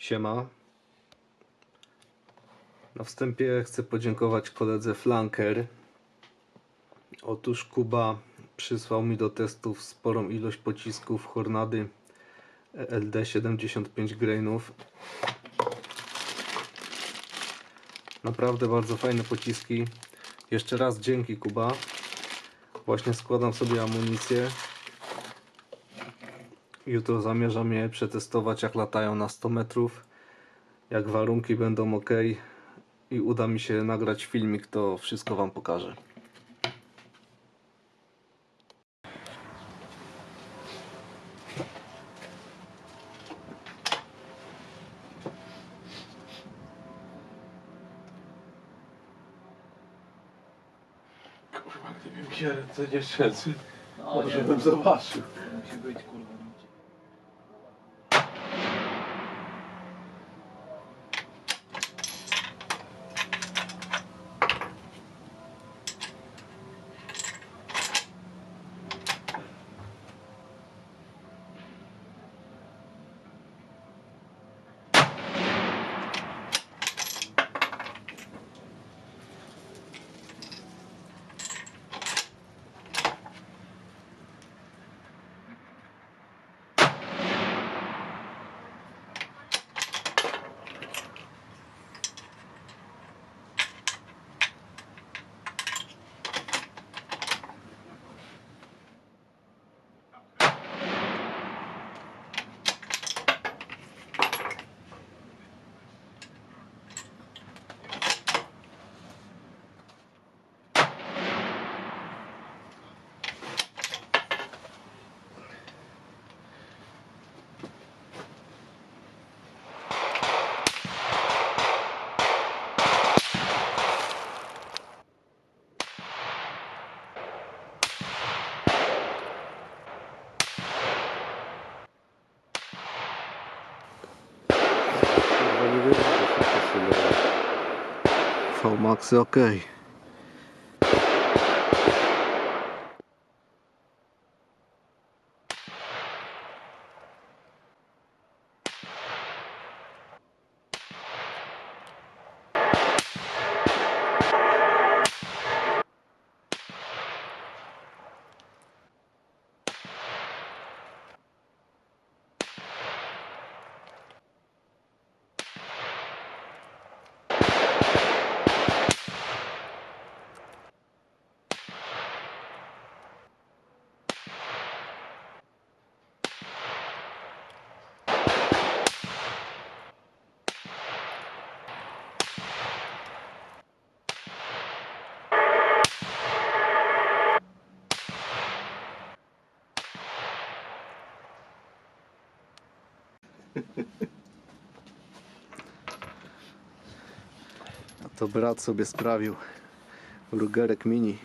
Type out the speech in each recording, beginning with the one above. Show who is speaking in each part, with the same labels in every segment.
Speaker 1: Siema. Na wstępie chcę podziękować koledze Flanker. Otóż Kuba przysłał mi do testów sporą ilość pocisków Hornady LD 75 grainów. Naprawdę bardzo fajne pociski. Jeszcze raz dzięki Kuba. Właśnie składam sobie amunicję. Jutro zamierzam je przetestować jak latają na 100 metrów. Jak warunki będą ok i uda mi się nagrać filmik, to wszystko Wam pokażę.
Speaker 2: Kurwa, gdyby mi się ręce nie trzęsły,
Speaker 3: No,
Speaker 2: może
Speaker 3: nie,
Speaker 2: bym zobaczył.
Speaker 3: Musi być kurwa. no.
Speaker 1: VMAXy ok. A to brat sobie sprawił. Rugerek mini.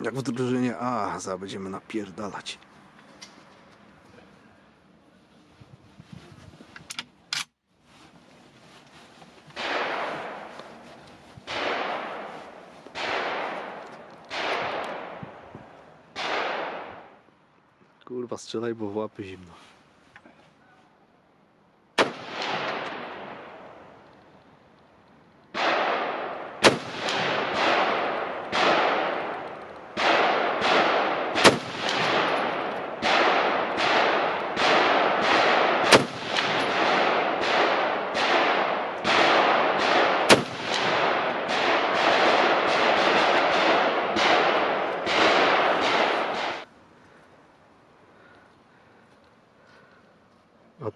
Speaker 1: Jak w drużynie A, za będziemy napierdalać. Kurwa, strzelaj, bo w łapy zimno.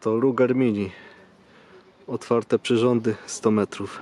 Speaker 1: To Ruger Mini. Otwarte przyrządy 100 metrów.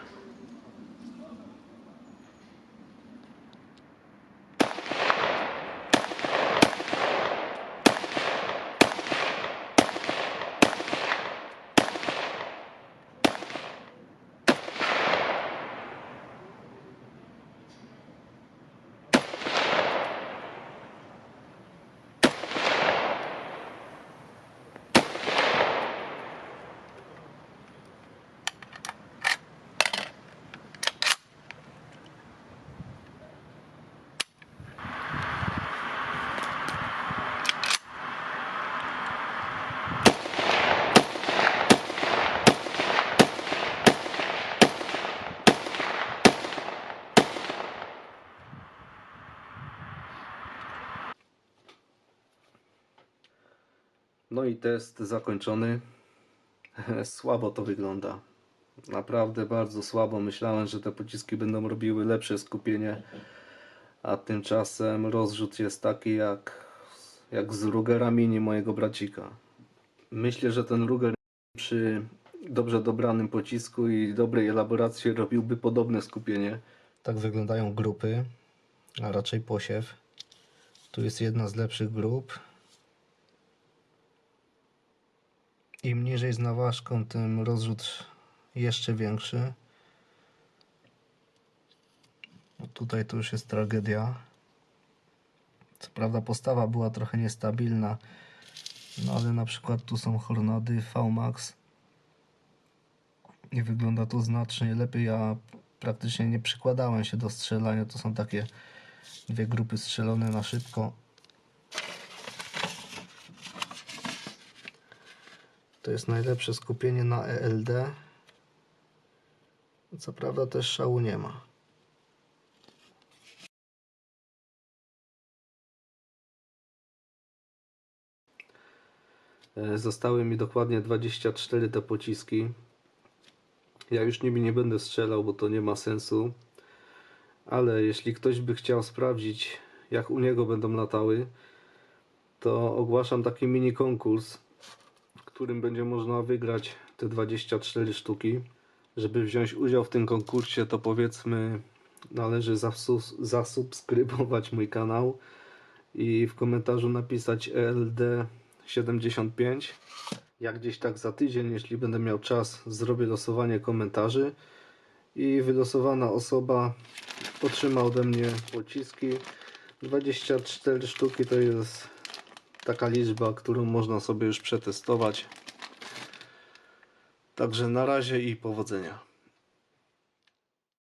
Speaker 1: I test zakończony. Słabo to wygląda. Naprawdę bardzo słabo. Myślałem, że te pociski będą robiły lepsze skupienie, a tymczasem rozrzut jest taki jak, jak z Rugera Mini mojego bracika. Myślę, że ten Ruger przy dobrze dobranym pocisku i dobrej elaboracji robiłby podobne skupienie. Tak wyglądają grupy, a raczej posiew. Tu jest jedna z lepszych grup. Im niżej z naważką, tym rozrzut jeszcze większy. Tutaj to już jest tragedia. Co prawda postawa była trochę niestabilna, no ale na przykład tu są Hornady VMAX i wygląda to znacznie lepiej. Ja praktycznie nie przykładałem się do strzelania. To są takie dwie grupy strzelone na szybko. To jest najlepsze skupienie na ELD. Co prawda też szału nie ma. E, Zostały mi dokładnie 24 te pociski. Ja już nimi nie będę strzelał, bo to nie ma sensu. Ale jeśli ktoś by chciał sprawdzić, jak u niego będą latały, to ogłaszam taki mini konkurs, którym będzie można wygrać te 24 sztuki. Żeby wziąć udział w tym konkursie, to powiedzmy, należy zasus- zasubskrybować mój kanał i w komentarzu napisać E ELD 75. Jak gdzieś tak za tydzień, jeśli będę miał czas, zrobię losowanie komentarzy i wylosowana osoba otrzyma ode mnie pociski. 24 sztuki to jest taka liczba, którą można sobie już przetestować. Także na razie i powodzenia.